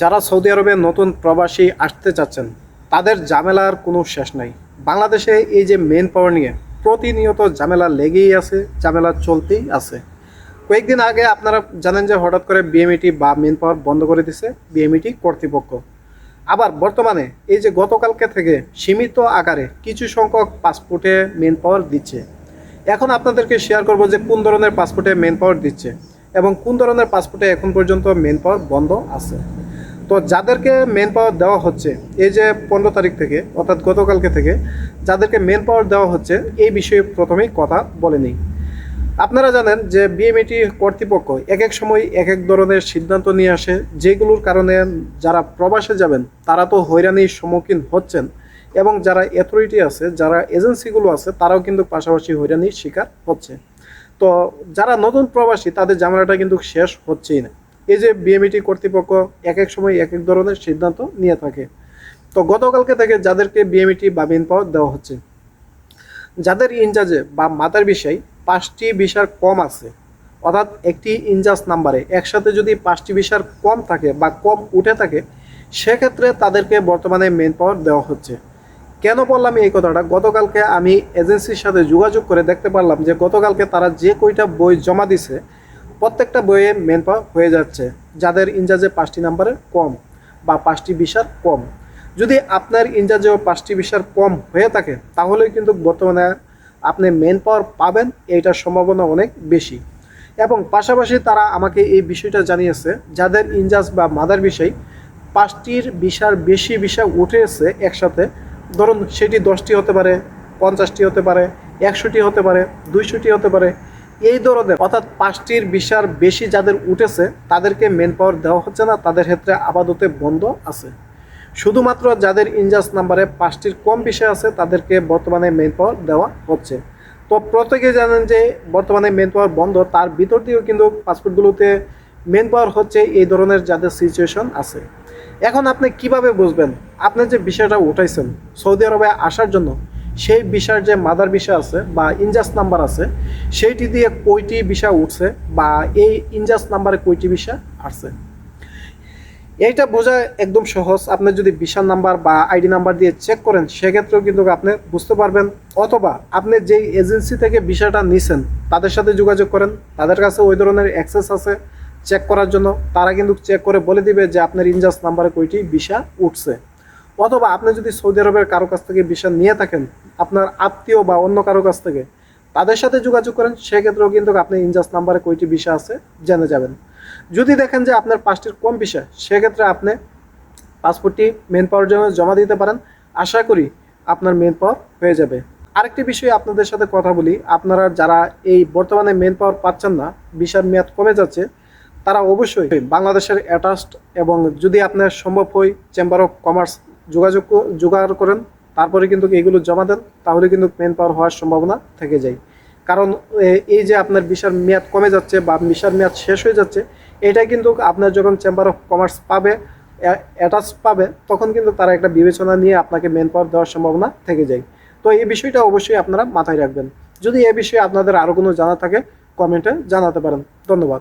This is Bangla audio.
যারা সৌদি আরবে নতুন প্রবাসী আসতে চাচ্ছেন, তাদের ঝামেলার কোনো শেষ নাই। বাংলাদেশে এই যে মেন পাওয়ার নিয়ে প্রতিনিয়ত ঝামেলা লেগেই আছে, ঝামেলা চলতেই আছে। কয়েকদিন আগে আপনারা জানেন যে হঠাৎ করে বিএমইটি বা মেন পাওয়ার বন্ধ করে দিছে বিএমইটি কর্তৃপক্ষ। আবার বর্তমানে এই যে গতকালকে থেকে সীমিত আকারে কিছু সংখ্যক পাসপোর্টে মেন পাওয়ার দিচ্ছে। এখন আপনাদেরকে শেয়ার করব যে কোন ধরনের পাসপোর্টে মেন পাওয়ার দিচ্ছে এবং কোন ধরনের পাসপোর্টে এখন পর্যন্ত মেন পাওয়ার বন্ধ আছে। তো যাদেরকে মেন পাওয়ার দেওয়া হচ্ছে, এই যে পনেরো তারিখ থেকে, অর্থাৎ গতকালকে থেকে, যাদেরকে মেন পাওয়ার দেওয়া হচ্ছে, এই বিষয়ে প্রথমেই কথা বলে নিই। আপনারা জানেন যে বিএমইটি কর্তৃপক্ষ এক এক সময় এক এক ধরনের সিদ্ধান্ত নিয়ে আসে, যেগুলোর কারণে যারা প্রবাসে যাবেন, তারা তো হয়রানির সম্মুখীন হচ্ছেন এবং যারা অথরিটি আছে, যারা এজেন্সিগুলো আছে, তারাও কিন্তু পাশাপাশি হয়রানির শিকার হচ্ছে। তো যারা নতুন প্রবাসী, তাদের ঝামেলাটা কিন্তু শেষ হচ্ছেই না। এই যে বিএমইটি কর্তৃপক্ষ এক এক সময় এক এক ধরনের সিদ্ধান্ত নিয়ে থাকে। তো গতকালকে থেকে যাদেরকে বিএমইটি বা মেন পাওয়ার দেওয়া হচ্ছে, যাদের ইনচার্জে বা মাতার বিষয় পাঁচটি বিষয় কম আছে, অর্থাৎ একটি ইনচার্জ নাম্বারে একসাথে যদি পাঁচটি বিষয় কম থাকে বা কম উঠে থাকে, সেক্ষেত্রে তাদেরকে বর্তমানে মেন পাওয়ার দেওয়া হচ্ছে। কেন বললাম এই কথাটা? গতকালকে আমি এজেন্সির সাথে যোগাযোগ করে দেখতে পারলাম যে গতকালকে তারা যে কয়টা বই জমা দিছে প্রত্যেকটা বইয়ে মেন পাওয়ার হয়ে যাচ্ছে, যাদের ইনচার্জে পাঁচটি নাম্বারের কম বা পাঁচটি বিষয় কম। যদি আপনার ইনচার্জেও পাঁচটি বিষয় কম হয়ে থাকে তাহলে কিন্তু বর্তমানে আপনি মেন পাওয়ার পাবেন, এইটার সম্ভাবনা অনেক বেশি। এবং পাশাপাশি তারা আমাকে এই বিষয়টা জানিয়েছে, যাদের ইনচার্জ বা মাদার বিষয় পাঁচটির বিষয়ের বেশি বিষয় উঠে এসে একসাথে, ধরুন সেটি দশটি হতে পারে, পঞ্চাশটি হতে পারে, একশোটি হতে পারে, দুইশোটি হতে পারে এই ধরনের, অর্থাৎ পাঁচটির বিষয়ের বেশি যাদের উঠেছে, তাদেরকে মেন পাওয়ার দেওয়া হচ্ছে না, তাদের ক্ষেত্রে আপাততে বন্ধ আছে। শুধুমাত্র যাদের ইনজাস নাম্বারে পাঁচটির কম বিষয় আছে, তাদেরকে বর্তমানে মেন পাওয়ার দেওয়া হচ্ছে। তো প্রত্যেকে জানেন যে, বর্তমানে মেন পাওয়ার বন্ধ, তার ভিতর দিয়েও কিন্তু পাসপোর্টগুলোতে মেন পাওয়ার হচ্ছে এই ধরনের যাদের সিচুয়েশন আছে। এখন আপনি কীভাবে বুঝবেন? আপনি যে বিষয়টা উঠাইছেন, সৌদি আরবে আসার জন্য সেই বিষয়ের যে মাদার বিষয় আছে বা ইনজাস নাম্বার আছে, সেইটি দিয়ে কয়টি বিষয় উঠছে বা এই ইনজাস নাম্বারে কয়টি বিষয় আসছে? এইটা বোঝা একদম সহজ। আপনি যদি বিশাল নাম্বার বা আইডি নাম্বার দিয়ে চেক করেন, সেক্ষেত্রেও কিন্তু আপনি বুঝতে পারবেন। অথবা আপনি যেই এজেন্সি থেকে বিষয়টা নিছেন, তাদের সাথে যোগাযোগ করেন। তাদের কাছে ওই ধরনের অ্যাক্সেস আছে চেক করার জন্য। তারা কিন্তু চেক করে বলে দিবে যে আপনার ইনজাস নাম্বারে কয়টি ভিসা উঠছে। অথবা আপনি যদি সৌদি আরবের কারও কাছ থেকে ভিসা নিয়ে থাকেন আপনার আত্মীয় বা অন্য কারও কাছ থেকে, তাদের সাথে যোগাযোগ করেন, সেক্ষেত্রেও কিন্তু আপনি ইনজাস নাম্বারে কয়টি বিষয় আছে জেনে যাবেন। যদি দেখেন যে আপনার পাঁচটির কম বিষয়, সেক্ষেত্রে আপনি পাসপোর্টটি মেন পাওয়ার জন্য জমা দিতে পারেন। আশা করি আপনার মেন পাওয়ার হয়ে যাবে। আরেকটি বিষয়ে আপনাদের সাথে কথা বলি, আপনারা যারা এই বর্তমানে মেন পাওয়ার পাচ্ছেন না ভিসার মেয়াদ কমে যাচ্ছে, তারা অবশ্যই বাংলাদেশের অ্যাটাচড এবং যদি আপনার সম্ভব হয় চেম্বার অফ কমার্স যোগাযোগ জোগাড় করেন। তারপরে কিন্তু এইগুলো জমা দেন, তাহলে কিন্তু মেন পাওয়ার হওয়ার সম্ভাবনা থেকে যায়। কারণ এই যে আপনার ভিসার মেয়াদ কমে যাচ্ছে বা ভিসার মেয়াদ শেষ হয়ে যাচ্ছে, এটা কিন্তু আপনার যখন চেম্বার অফ কমার্স পাবে অ্যাটাচ পাবে, তখন কিন্তু তারা একটা বিবেচনা নিয়ে আপনাকে মেন পাওয়ার দেওয়ার সম্ভাবনা থেকে যায়। তো এই বিষয়টা অবশ্যই আপনারা মাথায় রাখবেন। যদি এ বিষয়ে আপনাদের আরও কোনো জানা থাকে কমেন্টে জানাতে পারেন। ধন্যবাদ।